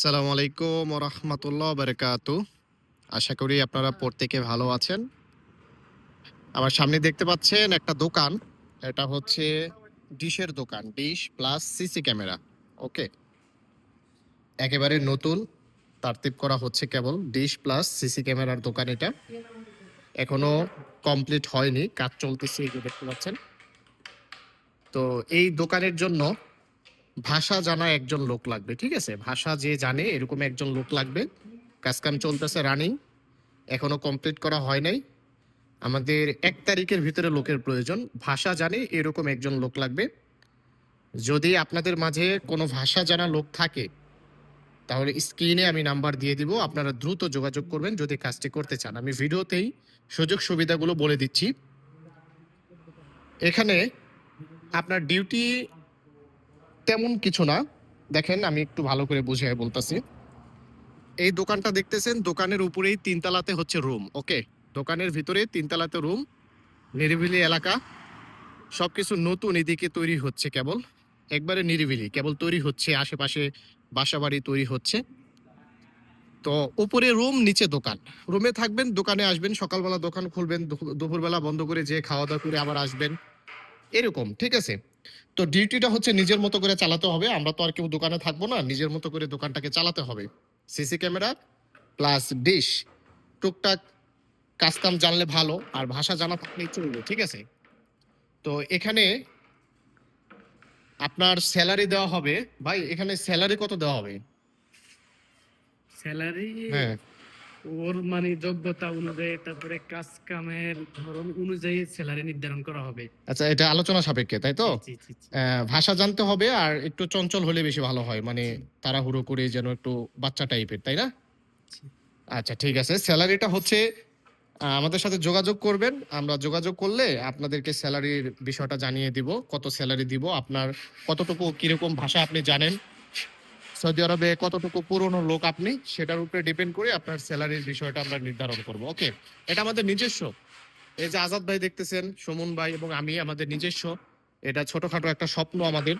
আসসালামু আলাইকুম রহমতুল্লাহ বারকাত। আশা করি আপনারা প্রত্যেকে ভালো আছেন। আমার সামনে দেখতে পাচ্ছেন একটা দোকান। এটা হচ্ছে ডিশের দোকান, dish plus CC camera, okay? একেবারে নতুন, তারতিব করা হচ্ছে কেবল ডিশ প্লাস সিসি ক্যামেরার দোকান এটা। এখনও কমপ্লিট হয়নি, কাজ চলতেছে দেখতে পাচ্ছেন। তো এই দোকানের জন্য ভাষা জানা একজন লোক লাগবে, ঠিক আছে? ভাষা যে জানে এরকম একজন লোক লাগবে। কাজকাম চলতেছে রানিং এখনও কমপ্লিট করা হয় নাই। আমাদের এক তারিখের ভিতরে লোকের প্রয়োজন। ভাষা জানে এরকম একজন লোক লাগবে। যদি আপনাদের মাঝে কোনো ভাষা জানা লোক থাকে, তাহলে স্ক্রিনে আমি নাম্বার দিয়ে দিব। আপনারা দ্রুত যোগাযোগ করবেন যদি কাজটি করতে চান। আমি ভিডিওতেই সুযোগ সুবিধাগুলো বলে দিচ্ছি। এখানে আপনার ডিউটি তেমন কিছু না। দেখেন, আমি একটু ভালো করে বুঝিয়ে বলতেছি। এই দোকানটা দেখতেছেন, দোকানের উপরেই তিনতলাতে হচ্ছে রুম, ওকে? দোকানের ভিতরে তিনতলাতে রুম, নিরিবিলি এলাকা, সবকিছু নতুন এদিকে তৈরি হচ্ছে কেবল, একবারে নিরিবিলি, কেবল তৈরি হচ্ছে, আশেপাশে বাসাবাড়ি তৈরি হচ্ছে। তো উপরে রুম, নিচে দোকান। রুমে থাকবেন, দোকানে আসবেন, সকালবেলা দোকান খুলবেন দুপুর- দুপুরবেলা বন্ধ করে যে খাওয়া দাওয়া করে আবার আসবেন, এরকম, ঠিক আছে? তো ডিউটিটা হচ্ছে নিজের মতো করে চালাতে হবে। আমরা তো আর কেউ দোকানে থাকব না নিজের মতো করে দোকানটাকে চালাতে হবে। সিসি ক্যামেরা প্লাস ডিশ টুকটাক কাজ জানলে ভালো আর ভাষা জানা থাকলেই চলবে ঠিক আছে? তো এখানে আপনার স্যালারি দেওয়া হবে। ভাই এখানে স্যালারি কত দেওয়া হবে? স্যালারি হ্যাঁ। ওর মানে যোগ্যতা অনুযায়ী তারপরে কাজ কামের ধরন অনুযায়ী স্যালারি নির্ধারণ করা হবে। আচ্ছা এটা আলোচনা সাপেক্ষে তাই তো? ভাষা জানতে হবে আর একটু চঞ্চল হলে বেশি ভালো হয় মানে তাড়াহুড়ো করে যেন একটু বাচ্চা টাইপের তাই না? আচ্ছা ঠিক আছে। স্যালারিটা হচ্ছে আমাদের সাথে যোগাযোগ করবেন। আমরা যোগাযোগ করলে আপনাদেরকে স্যালারির বিষয়টা জানিয়ে দিব কত স্যালারি দিব আপনার কতটুকু কীরকম ভাষা আপনি জানেন। সৌদি আরবে কতটুকু পুরনো লোক আপনি, সেটার উপরে ডিপেন্ড করে আপনার স্যালারির বিষয়টা আমরা নির্ধারণ করব। ওকে এটা আমাদের নিজস্ব। এই যে আজাদ ভাই দেখতেছেন, সুমন ভাই এবং আমি, আমাদের নিজস্ব। এটা ছোটখাটো একটা স্বপ্ন আমাদের।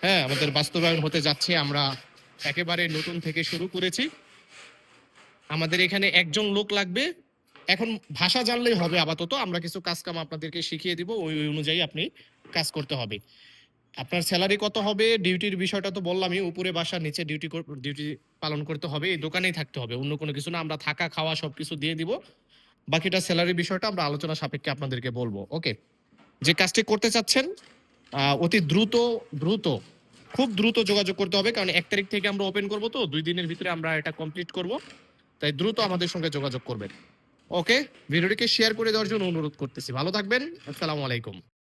হ্যাঁ আমাদের বাস্তবায়ন হতে যাচ্ছে, আমরা একেবারে নতুন থেকে শুরু করেছি। আমাদের এখানে একজন লোক লাগবে। এখন ভাষা জানলেই হবে আপাতত। আমরা কিছু কাজ কাম আপনাদেরকে শিখিয়ে দিব, ওই অনুযায়ী আপনি কাজ করতে হবে। আপনার স্যালারি কত হবে? ডিউটির বিষয়টা তো বললামই, উপরে বাসা, নিচে ডিউটি ডিউটি পালন করতে হবে, এই দোকানেই থাকতে হবে, অন্য কোনো কিছু না, আমরা থাকা, খাওয়া সব কিছু দিয়ে দিব। বাকিটা স্যালারি বিষয়টা আমরা আলোচনা সাপেক্ষে আপনাদেরকে বলব ওকে যে কাজটি করতে চাচ্ছেন অতি দ্রুত দ্রুত, খুব দ্রুত যোগাযোগ করতে হবে, কারণ এক তারিখ থেকে আমরা ওপেন করব তো, দুই দিনের ভিতরে আমরা এটা কমপ্লিট করব, তাই দ্রুত আমাদের সঙ্গে যোগাযোগ করবেন ওকে ভিডিওটিকে শেয়ার করে দেওয়ার জন্য অনুরোধ করতেছি, ভালো থাকবেন, আসসালামু আলাইকুম।